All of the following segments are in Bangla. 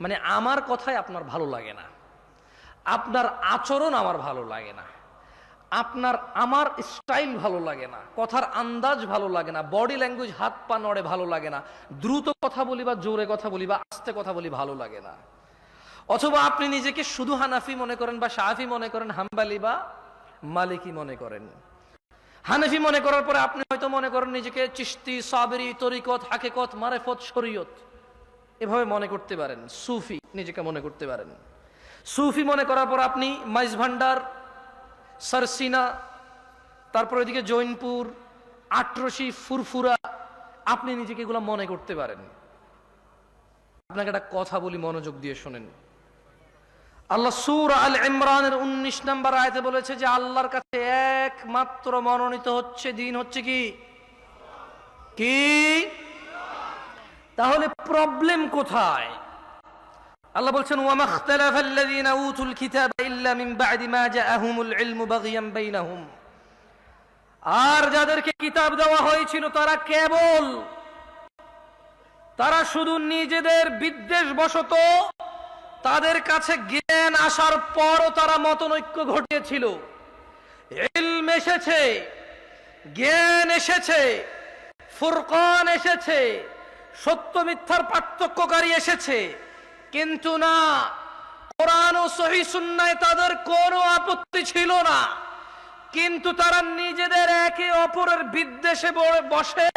মানে আমার কথাই আপনার ভালো লাগে না। আপনার আচরণ আমার ভালো লাগে না। আপনার, আমার স্টাইল ভালো লাগে না। কথার আন্দাজ ভালো লাগে না। বডি ল্যাঙ্গুয়েজ হাত পা নড়ে ভালো লাগে না। দ্রুত কথা বলি বা জোরে কথা বলি বা আস্তে কথা বলি ভালো লাগে না। অথবা আপনি নিজেকে শুধু হানাফি মনে করেন বা সাহাফি মনে করেন, হাম্বালি বা মালিকি মনে করেন। হানাফি মনে করার পরে আপনি হয়তো মনে করেন নিজেকে চিস্তি সাবেরি, তরিকত, হাকেকত, মারেফত, শরীয়ত। এভাবে মনে করতে পারেন, সুফি নিজেকে মনে করতে পারেন। সুফি মনে করার পর আপনি মাইজ ভান্ডার, সারসিনা, তারপর ওইদিকে জৈনপুর আটরসি ফুরফুরা, আপনি নিজেকে এগুলো মনে করতে পারেন। আপনাকে একটা কথা বলি, মনোযোগ দিয়ে শোনেন। আল্লাহ সুর আল ইমরানের উনিশ নাম্বার আয়তে বলেছে যে, আল্লাহর কাছে একমাত্র মনোনীত হচ্ছে দিন হচ্ছে কি? কি? তাহলে প্রবলেম কোথায়? আল্লাহ বলছেন, ওয়ামা ইখতালাফাল্লাযীনা উতুল কিতাবা ইল্লা মিন বা'দি মা জাআহুমুল ইলমু বাগিয়াম বাইনাহুম। আর যাদেরকে কিতাব দেওয়া হয়েছিল, তারা কেবল, তারা শুধু নিজেদের বিদ্বেষ বশত তাদের কাছে জ্ঞান আসার পরও তারা মতনৈক্য ঘটিয়েছিল। ইলম এসেছে, জ্ঞান এসেছে, ফুরকান এসেছে সত্য মিথ্যার পার্থক্যকারী এসেছে কিন্তু না কোরআন ও সহি সুন্নায় তাদের কোনো আপত্তি ছিল না কিন্তু তারা নিজেদের একে অপরের বিদ্বেষে ব- বসে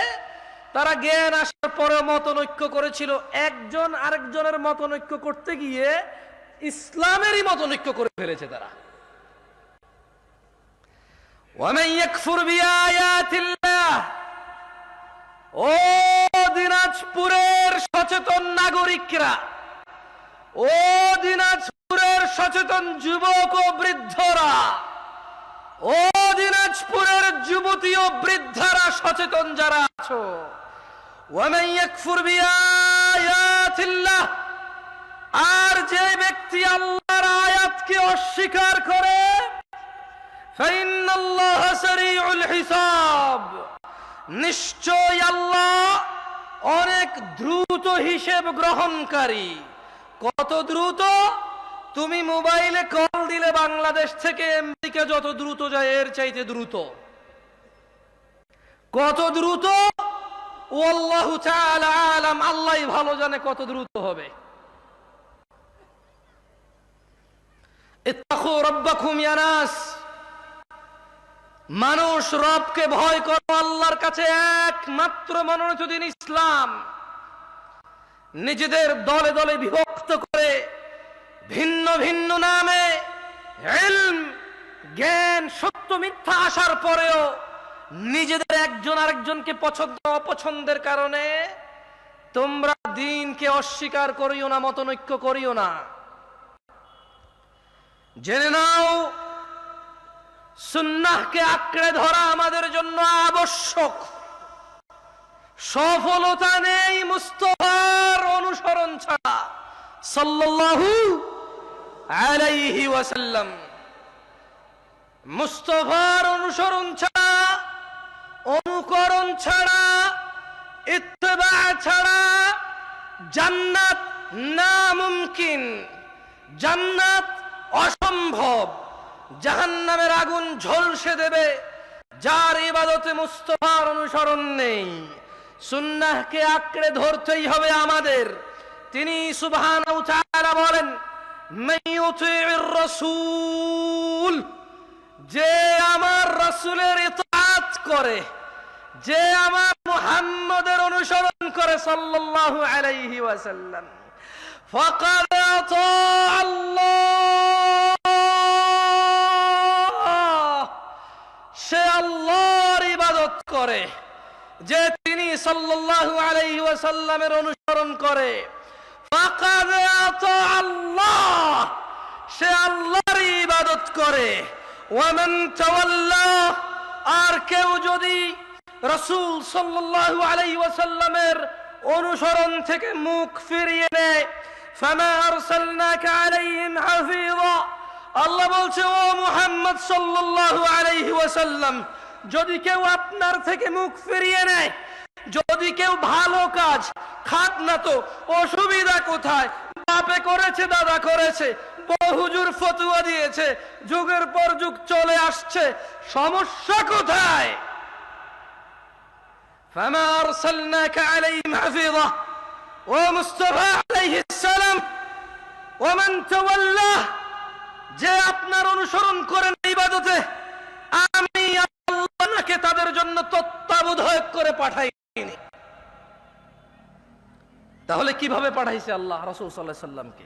তারা জ্ঞান আসার পরে মতনৈক্য করেছিল একজন আরেকজনের মতনৈক্য করতে গিয়ে ইসলামেরই মতনৈক্য করে ফেলেছে তারা ومن يكفر بآيات الله ও দিনাজপুরের সচেতন নাগরিকরা, ও দিনাজপুরের সচেতন যুবক ও বৃদ্ধরা, ও দিনাজপুরের যুবতী ও বৃদ্ধারা সচেতন যারা আছো আর যে ব্যক্তি আল্লাহর আয়াতকে অস্বীকার করে হিসাব। নিশ্চয় আল্লাহ অনেক দ্রুত হিসেব গ্রহণকারী। কত দ্রুত? তুমি মোবাইলে কল দিলে বাংলাদেশ থেকে আমেরিকা যত দ্রুত যায়, এর চাইতে দ্রুত। কত দ্রুত? আল্লাহ আলাম, আল্লাহ ভালো জানে কত দ্রুত হবে। ইত্তাকু রাব্বাকুম ইয়া নাস। মানুষ রবকে ভয় করো, আল্লাহর কাছে একমাত্র মনোনীত দিন ইসলাম। নিজেদের দলে দলে বিভক্ত করে ভিন্ন ভিন্ন নামে জ্ঞান, সত্য, মিথ্যা আসার পরেও নিজেদের একজন আরেকজনকে পছন্দ, অপছন্দের কারণে তোমরা দিনকে অস্বীকার করিও না, মতনৈক্য করিও না। জেনে নাও সুন্নাহকে আঁকড়ে ধরা আমাদের জন্য আবশ্যক। সফলতা নেই মুস্তফার অনুসরণ ছাড়া। সাল্লাল্লাহু আলাইহি ওয়াসাল্লাম। মুস্তফার অনুসরণ ছাড়া, অনুকরণ ছাড়া, ইত্তেবা ছাড়া জান্নাত না মুমকিন জান্নাত অসম্ভব। জাহান্নামের আগুন ঝলসে দেবে, যার ইবাদতে মুস্তফার অনুসরণ নেই। সুন্নাহকে আঁকড়ে ধরতেই হবে আমাদের। তিনি সুবহানাহু তাআলা বলেন রাসূল যে আমার রসুলের ইতাআত করে, যে আমার মুহাম্মদের অনুসরণ করে সাল্লাল্লাহু আলাইহি ওয়াসাল্লাম। ফাকাদ আল্লাহ। সে আল্লাহর ইবাদত করে, যে তিনি সাল্লাল্লাহু আলাইহি ওয়াসাল্লামের অনুসরণ করে। ফাকাদ আল্লাহ, সে আল্লাহর ইবাদত করে। ওয়ামান তাওয়াল্লা, আর কেউ যদি রাসূল সাল্লাল্লাহু আলাইহি ওয়াসাল্লামের অনুসরণ থেকে মুখ ফিরিয়ে নেয়, ফামা আরসালনাকা আলাইহিম হাফিযা আল্লাহ বলছে ও মুহাম্মদ সাল্লাল্লাহু আলাইহি ওয়াসাল্লাম যদি কেউ আপনার থেকে মুখ ফিরিয়ে নেয় যদি কেউ ভালো কাজ খাক না তো অসুবিধা কোথায় বাবা বাপে করেছে দাদা করেছে বহুজুর ফতুয়া দিয়েছে যুগের পর যুগ চলে আসছে সমস্যা কোথায় فما أرسلناك عليهم حفيظا ومصطفى عليه السلام ومن تولاه যে আপনার অনুসরণ করেন ইবাদতে, আমি আল্লাহকে তাদের জন্য তত্ত্বাবধায়ক করে পাঠাইনি। তাহলে কীভাবে পাঠাইছে আল্লাহ রাসূল আলাইহি সাল্লামকে?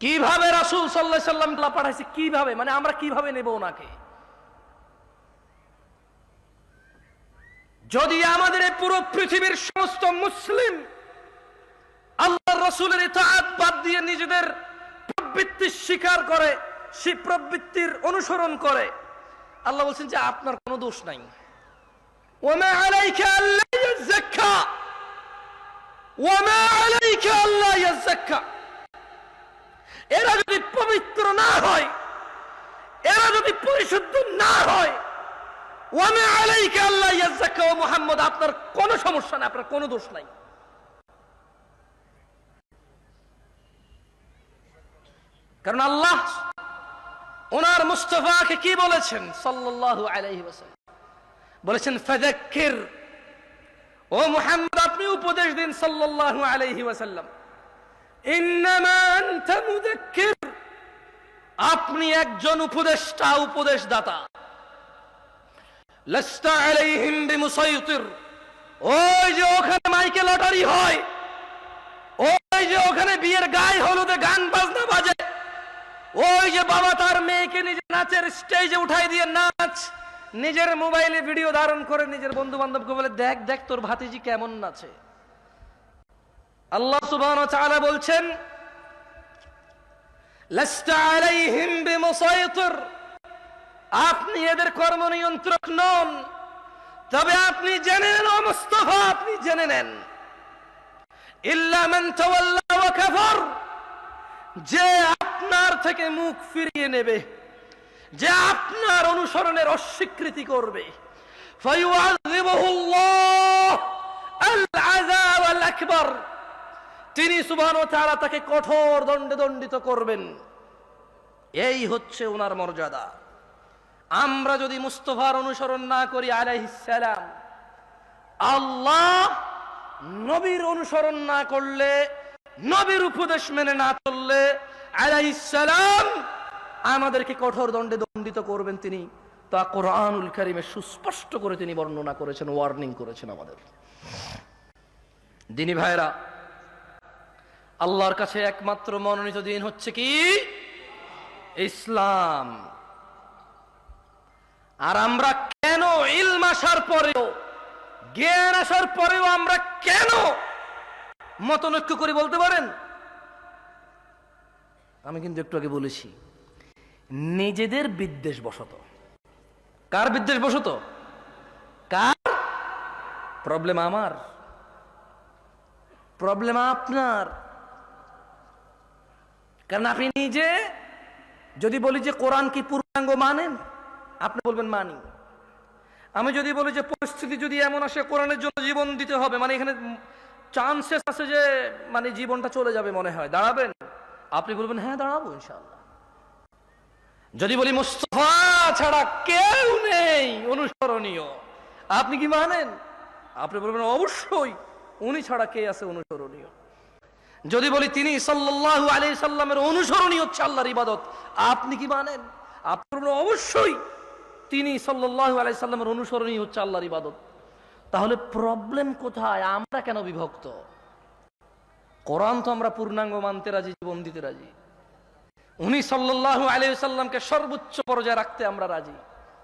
কীভাবে রাসূল আলাইহি সাল্লাম পাঠাইছে? কীভাবে? মানে আমরা কীভাবে নেব ওনাকে? যদি আমাদের পুরো পৃথিবীর সমস্ত মুসলিম আল্লাহ রসুলের ইতাআত বাদ দিয়ে নিজেদের প্রবৃত্তি স্বীকার করে, সেই প্রবৃত্তির অনুসরণ করে। আল্লাহ বলছেন যে আপনার কোনো দোষ নাই। আল্লাহ আল্লাহ এরা যদি পবিত্র না হয়, এরা যদি পরিশুদ্ধ না হয় আল্লাহ আপনার কোনো সমস্যা নাই, আপনার কোনো দোষ নাই। কারণ আল্লাহ ওনার মুস্তফাকে কি বলেছেন? সাল্লাল্লাহু আলাইহি বলেছেন, ফাযাক্কির। ও মুহাম্মদ, আপনি উপদেশ দিন সাল্লাল্লাহু আলাইহি ওয়াসাল্লাম। আপনি একজন উপদেষ্টা, উপদেশদাতা। ওই যে ওখানে মাইকে লটারি হয়, ওই যে ওখানে বিয়ের গায়ে হলুদে গান বাজনা বাজে। ওই যে বাবা তার মেয়েকে নিজে নাচের স্টেজে উঠাই দিয়ে নাচ। নিজের মোবাইলে ভিডিও ধারণ করে নিজের বন্ধু বান্ধবকে বলে, দেখ দেখ তোর ভাতিজি কেমন নাচে। আল্লাহ ওয়া তাআলা বলছেন আপনি এদের কর্ম নিয়ন্ত্রক নন, তবে আপনি জেনে নেন মুস্তফা, আপনি জেনে নেন। ইল্লা মান তাওয়াল্লা ওয়া কাফার। যে আপনার থেকে মুখ ফিরিয়ে নেবে, যে আপনার অনুসরণের অস্বীকৃতি করবে। তিনি তাআলা তাকে কঠোর দণ্ডে দণ্ডিত করবেন। এই হচ্ছে ওনার মর্যাদা। আমরা যদি মুস্তফার অনুসরণ না করি আলাইহিসালাম আল্লাহ নবীর অনুসরণ না করলে নবীর উপদেশ মেনে না চললে আলাইহিসালাম আমাদেরকে কঠোর দণ্ডে দণ্ডিত করবেন তিনি। তা কোরআনুল কারিমে সুস্পষ্ট করে তিনি বর্ণনা করেছেন ওয়ার্নিং করেছেন আমাদের। দিনী ভাইরা আল্লাহর কাছে একমাত্র মনোনীত দিন হচ্ছে কি? ইসলাম। আর আমরা কেন ইলম আসার পরেও, জ্ঞান আসার পরেও আমরা কেন মতনৈক্য করি বলতে পারেন? আমি কিন্তু একটু আগে বলেছি, নিজেদের বিদ্বেষ বসত কার বিদ্বেষ বশত কার? প্রবলেম আমার। প্রবলেম আপনার। কারণ আপনি নিজে, যদি বলি যে কোরআন কি পূর্ণাঙ্গ মানেন, আপনি বলবেন মানি। আমি যদি বলি যে পরিস্থিতি যদি এমন আসে, কোরআনের জন্য জীবন দিতে হবে মানে এখানে চান্সেস আছে যে মানে জীবনটা চলে যাবে মনে হয়। দাঁড়াবেন? আপনি বলবেন হ্যাঁ দাঁড়াবো ইনশাল্লাহ যদি বলি, মুস্তফা ছাড়া কেউ নেই অনুসরণীয়। আপনি কি মানেন? আপনি বলবেন, অবশ্যই, উনি ছাড়া কে আছে অনুসরণীয়? যদি বলি, তিনি সাল্লাল্লাহু আলাইহি সাল্লামের অনুসরণই হচ্ছে আল্লাহর ইবাদত, আপনি কি মানেন? আপনি বলবেন, অবশ্যই, তিনি সাল্লাল্লাহু আলাইহি সাল্লামের অনুসরণই হচ্ছে আল্লাহর ইবাদত। তাহলে প্রবলেম কোথায়? আমরা কেন বিভক্ত? কোরআন তো আমরা পূর্ণাঙ্গ মানতে রাজি, জীবন দিতে রাজি। উনি সাল্লাল্লাহু আলাইহি সাল্লামকে সর্বোচ্চ পর্যায়ে রাখতে আমরা রাজি।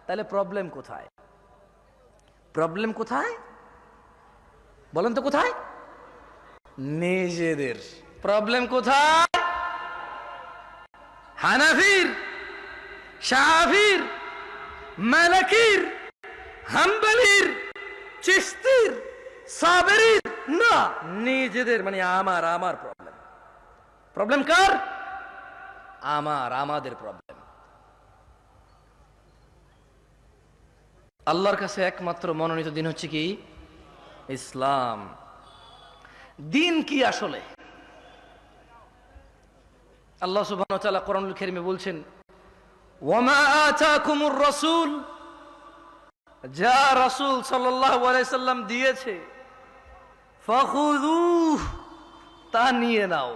তাহলে প্রবলেম কোথায়? প্রবলেম কোথায়? বলেন তো কোথায়? নিজেদের। প্রবলেম কোথায়? হানাফির শাহির মালাকির, হাম্বালির চিস্তির, সাবেরির, না, নিজেদের মানে আমার আমার প্রবলেম প্রবলেম কার? আমার, আমাদের প্রবলেম আল্লাহর কাছে একমাত্র মনোনীত দিন হচ্ছে কি? ইসলাম। দিন কি আসলে? আল্লাহ তাআলা কোরআনুল কারীমে বলছেন ওয়ামা আতাকুমুর রাসূল যা রাসূল সাল্লাম দিয়েছে তা নিয়ে নাও।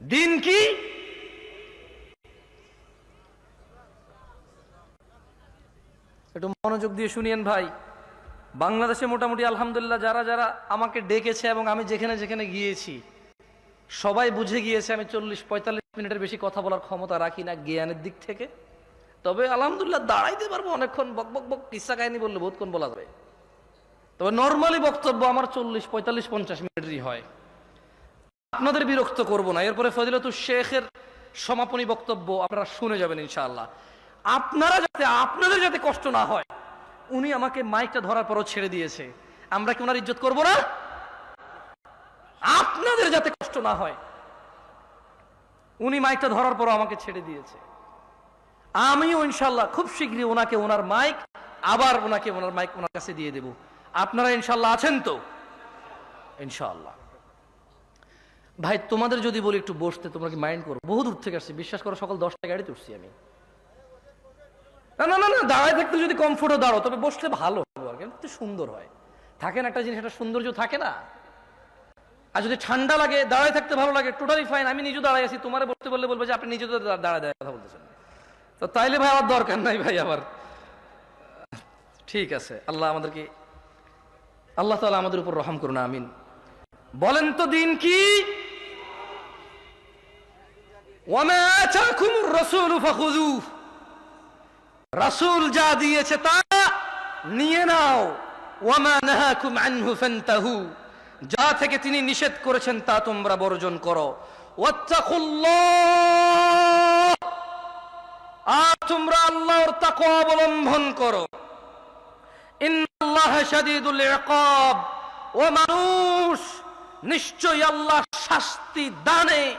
দিন কি? একটু মনোযোগ দিয়ে শুনিয়েন ভাই। বাংলাদেশে মোটামুটি আলহামদুলিল্লাহ যারা যারা আমাকে ডেকেছে এবং আমি যেখানে যেখানে গিয়েছি, সবাই বুঝে গিয়েছে আমি চল্লিশ পঁয়তাল্লিশ মিনিটের বেশি কথা বলার ক্ষমতা রাখি না জ্ঞানের দিক থেকে। তবে আলহামদুলিল্লাহ দাঁড়াইতে পারব অনেকক্ষণ, বক বক বক কিসা কাহিনী বললে বহুতক্ষণ বলা যাবে। তবে নর্মালি বক্তব্য আমার চল্লিশ, পঁয়তাল্লিশ, পঞ্চাশ মিনিটেরই হয়। আপনাদের বিরক্ত করব না, এরপরে ফজিলতু শেখের সমাপনী বক্তব্য আপনারা শুনে যাবেন ইনশাআল্লাহ। আপনারা যাতে, আপনাদের যাতে কষ্ট না হয়, উনি আমাকে মাইকটা ধরার পরও ছেড়ে দিয়েছে। আমরা কি ওনার ইজ্জত করব না? আপনাদের যাতে কষ্ট না হয়, উনি মাইকটা ধরার পরও আমাকে ছেড়ে দিয়েছে। আমিও ইনশাল্লাহ খুব শীঘ্রই ওনাকে ওনার মাইক, আবার ওনাকে ওনার মাইক ওনার কাছে দিয়ে দেব। আপনারা ইনশাল্লাহ আছেন তো? ইনশাআল্লাহ ভাই, তোমাদের যদি বলি একটু বসতে, তোমরা কি মাইন্ড করো? বহু দূর থেকে আসছি, বিশ্বাস করো সকাল দশটা গাড়িতে উঠছি আমি। না না না না, দাঁড়ায় থাকতে যদি কমফোর্টও দাঁড়ো তবে বসলে ভালো আর কি সুন্দর হয়। থাকে না একটা জিনিস, একটা সৌন্দর্য থাকে না? আর যদি ঠান্ডা লাগে, দাঁড়ায় থাকতে ভালো লাগে টোটালি ফাইন আমি নিজেও দাঁড়াই আছি, তোমার বলতে বললে বলব যে, আপনি নিজে তো দা- দাঁড়ায় দাঁড়ায় কথা বলতেছেন। তো তাইলে ভাই আমার দরকার নাই ভাই আবার ঠিক আছে, আল্লাহ আমাদেরকে, আল্লাহ তাআলা আমাদের উপর রহম করুন, আমিন। বলেন তো দিন কি? রাসূলু যা দিয়েছে তা নিয়ে নাও। যা থেকে তিনি নিষেধ করেছেন তা তোমরা বর্জন করো। আর তোমরা আল্লাহর তাকওয়া অবলম্বন করো। ও মানুষ, নিশ্চয়ই আল্লাহ শাস্তি দানে।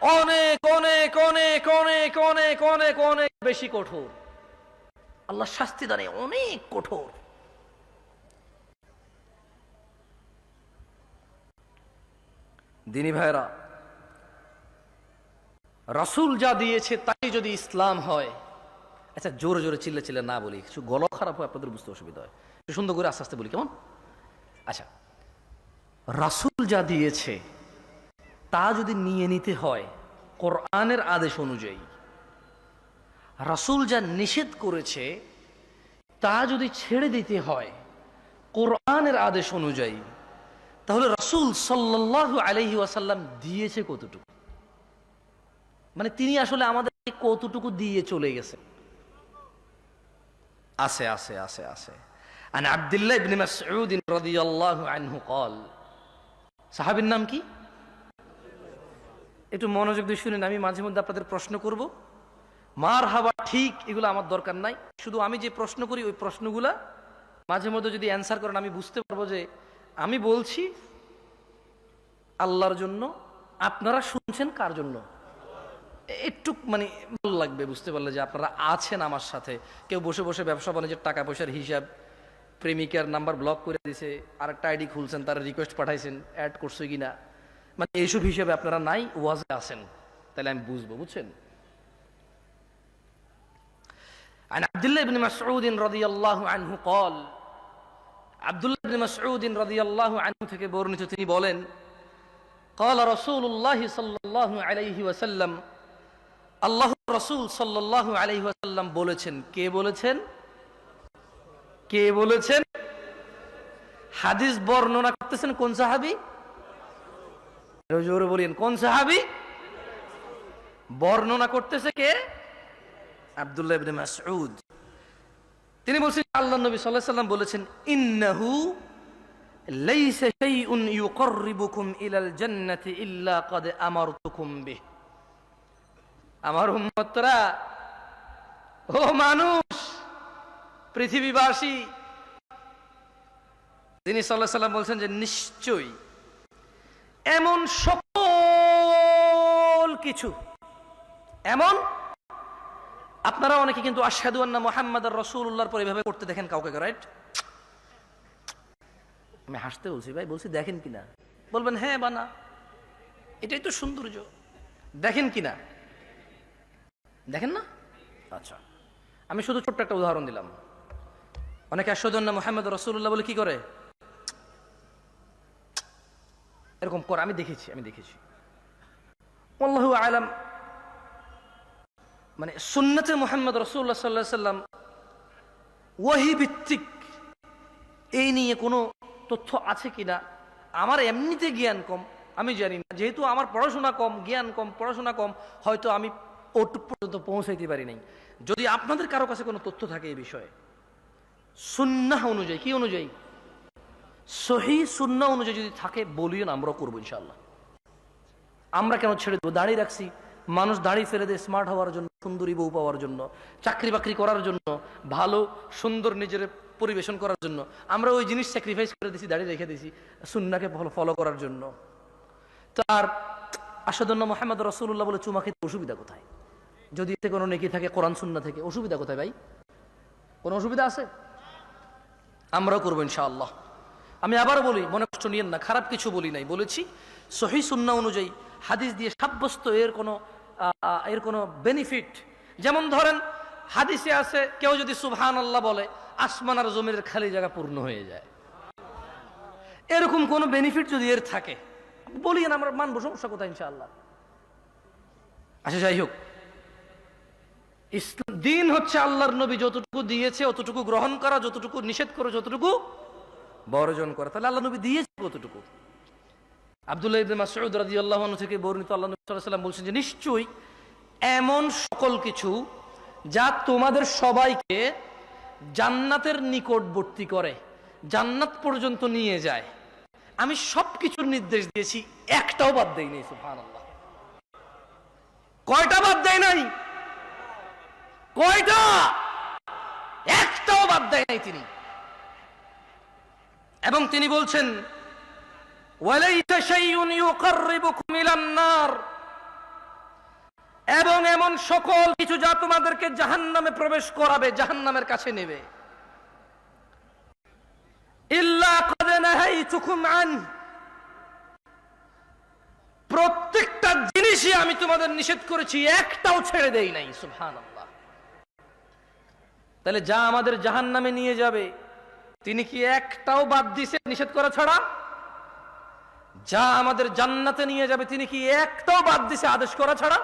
অনেক অনেক অনেক অনেক অনেক অনেক অনেক বেশি কঠোর। আল্লাহ শাস্তি দানে অনেক কঠোর। দিনী ভাইরা রাসূল যা দিয়েছে তাই যদি ইসলাম হয়। আচ্ছা জোরে জোরে চিল্লে চিল্লে না বলি, কিছু গলা খারাপ হয়, আপনাদের বুঝতে অসুবিধা হয়। সুন্দর করে আস্তে আস্তে বলি, কেমন? আচ্ছা রাসুল যা দিয়েছে তা যদি নিয়ে নিতে হয় কোরআনের আদেশ অনুযায়ী, রাসূল যা নিষেধ করেছে তা যদি ছেড়ে দিতে হয় কোরআনের আদেশ অনুযায়ী, তাহলে রাসুল সাল্লাল্লাহু আলাইহি ওয়াসাল্লাম দিয়েছে কতটুকু? মানে তিনি আসলে আমাদের কতটুকু দিয়ে চলে গেছে আছে আছে আছে আছে আন আব্দুল্লাহ ইবনে মাসউদ রাদিয়াল্লাহু আনহু قال সাহাবীর নাম কি একটু মনোযোগ দিয়ে শুনেন আমি মাঝে মধ্যে আপনাদের প্রশ্ন করব মার হাওয়া ঠিক এগুলো আমার দরকার নাই শুধু আমি যে প্রশ্ন করি ওই প্রশ্নগুলা মাঝে মধ্যে যদি অ্যান্সার করেন আমি বুঝতে পারবো যে আমি বলছি আল্লাহর জন্য আপনারা শুনছেন কার জন্য একটু মানে ভালো লাগবে বুঝতে পারলে যে আপনারা আছেন আমার সাথে কেউ বসে বসে ব্যবসা বাণিজ্যের টাকা পয়সার হিসাব প্রেমিকার নাম্বার ব্লক করে দিছে আর একটা আইডি খুলছেন তার রিকোয়েস্ট পাঠাইছেন অ্যাড করছে কিনা মানে এইসব হিসাবে আপনারা নাই ওয়াজে আছেন তাহলে আমি বুঝবো বুঝছেন عن عبد الله بن مسعود رضي الله عنه قال عبد الله بن مسعود رضي الله عنه থেকে বর্ণিত তিনি বলেন قال رسول الله صلى الله عليه وسلم আল্লাহ রসুল সাল্লাহ আলাইহি ওয়াসাল্লাম বলেছেন। কে বলেছেন? কে বলেছেন? হাদিস বর্ণনা করতেছেন কোন সাহাবি? জোরে বলেন, কোন সাহাবি? বর্ণনা করতেছে কে? আব্দুল্লাহ মাসউদ। তিনি বলছেন আল্লাহ নবী আলাইহি সাল্লাম বলেছেন, ইন্নাহু লাইসা শাইউন ইউকাররিবুকুম ইলাল জান্নাতি ইল্লা ক্বাদ আমারতুকুম বিহি। আমার উম্মতরা, ও মানুষ, পৃথিবীবাসী তিনি সাল্লাহ সাল্লাম বলছেন যে নিশ্চয়ই এমন সকল কিছু, এমন, আপনারা অনেকে কিন্তু আশহাদু আন্না মোহাম্মদ রসুল্লাহর পর এভাবে করতে দেখেন কাউকে রাইট আমি হাসতে বলছি, ভাই, বলছি দেখেন কিনা? বলবেন হ্যাঁ বানা। এটাই তো সৌন্দর্য। দেখেন কি না দেখেন না? আচ্ছা। আমি শুধু ছোট্ট একটা উদাহরণ দিলাম। অনেকে আশ্বদন না, মোহাম্মদ রসুল্লাহ বলে কি করে? এরকম করে, আমি দেখেছি আমি দেখেছি। আল্লাহু আলাম মানে সুন্নতে মোহাম্মদ রসুল্লাহ সাল্লাহ সাল্লাম ওয়াহি ভিত্তিক এই নিয়ে কোনো তথ্য আছে কিনা আমার এমনিতে জ্ঞান কম, আমি জানি না। যেহেতু আমার পড়াশোনা কম, জ্ঞান কম, পড়াশোনা কম, হয়তো আমি ওটুক পর্যন্ত পৌঁছাইতে পারি নাই। যদি আপনাদের কারও কাছে কোনো তথ্য থাকে এই বিষয়ে, সুন্নাহ অনুযায়ী, কি অনুযায়ী? সহি সুন্না অনুযায়ী যদি থাকে, বলিও না, আমরাও করব ইনশাল্লাহ আমরা কেন ছেড়ে দেবো? দাঁড়িয়ে রাখছি। মানুষ দাঁড়িয়ে ফেলে দেয় স্মার্ট হওয়ার জন্য, সুন্দরী বউ পাওয়ার জন্য, চাকরি বাকরি করার জন্য, ভালো, সুন্দর নিজের পরিবেশন করার জন্য। আমরা ওই জিনিস স্যাক্রিফাইস করে দিছি, দাঁড়িয়ে রেখে দিছি সুন্নাকে ফলো করার জন্য। তার আসাদন্য মোহাম্মদ রসুল্লাহ বলে, চুমা খেতে অসুবিধা কোথায়? যদি এতে কোনো নেকি থাকে, কোরআন, সুন্না থেকে, অসুবিধা কোথায় ভাই? কোনো অসুবিধা আছে? আমরাও করব ইনশাআল্লাহ। আমি আবার বলি, মনে কষ্ট নিয়েন না, খারাপ কিছু বলি নাই, বলেছি, সহি সুন্না অনুযায়ী হাদিস দিয়ে সাব্যস্ত এর কোনো এর কোনো বেনিফিট যেমন ধরেন, হাদিসে আছে, কেউ যদি সুবহান আল্লাহ বলে, আসমান আর জমির খালি জায়গা পূর্ণ হয়ে যায়। এরকম কোনো বেনিফিট যদি এর থাকে, বলি না, আমরা মানবো, সমস্যা কোথায় ইনশাআল্লাহ? আচ্ছা যাই হোক দিন হচ্ছে আল্লাহর নবী যতটুকু দিয়েছে, অতটুকু গ্রহণ করা, যতটুকু নিষেধ করে, যতটুকু বর্জন করা। তাহলে আল্লাহ নবী দিয়েছে কতটুকু? আব্দুল্লাহ ইবনে মাসউদ রাদিয়াল্লাহু আনহু থেকে বর্ণিত আল্লাহ নবী সাল্লাল্লাহু আলাইহি ওয়াসাল্লাম বলছেন যে, নিশ্চয়ই এমন সকল কিছু যা তোমাদের সবাইকে জান্নাতের নিকটবর্তী করে, জান্নাত পর্যন্ত নিয়ে যায়। আমি সব কিছুর নির্দেশ দিয়েছি, একটাও বাদ দেইনি সুবহানাল্লাহ। কয়টা বাদ দেয় নাই? কয়টা? একটাও বাদ দেয় নাই তিনি। এবং তিনি বলছেন এবং এমন সকল কিছু যা তোমাদেরকে জাহান্নামে প্রবেশ করাবে, জাহান্নামের কাছে নেবে। প্রত্যেকটা জিনিসই আমি তোমাদের নিষেধ করেছি, একটাও ছেড়ে দেই নাই, সুবহানাল্লাহ। তাহলে যা আমাদের জাহান নামে নিয়ে যাবে, তিনি কি একটাও বাদ দিছে, নিষেধ করা ছাড়া? যা আমাদের জান্নাতে নিয়ে যাবে, তিনি কি একটাও বাদ দিছে, আদেশ করা ছাড়া?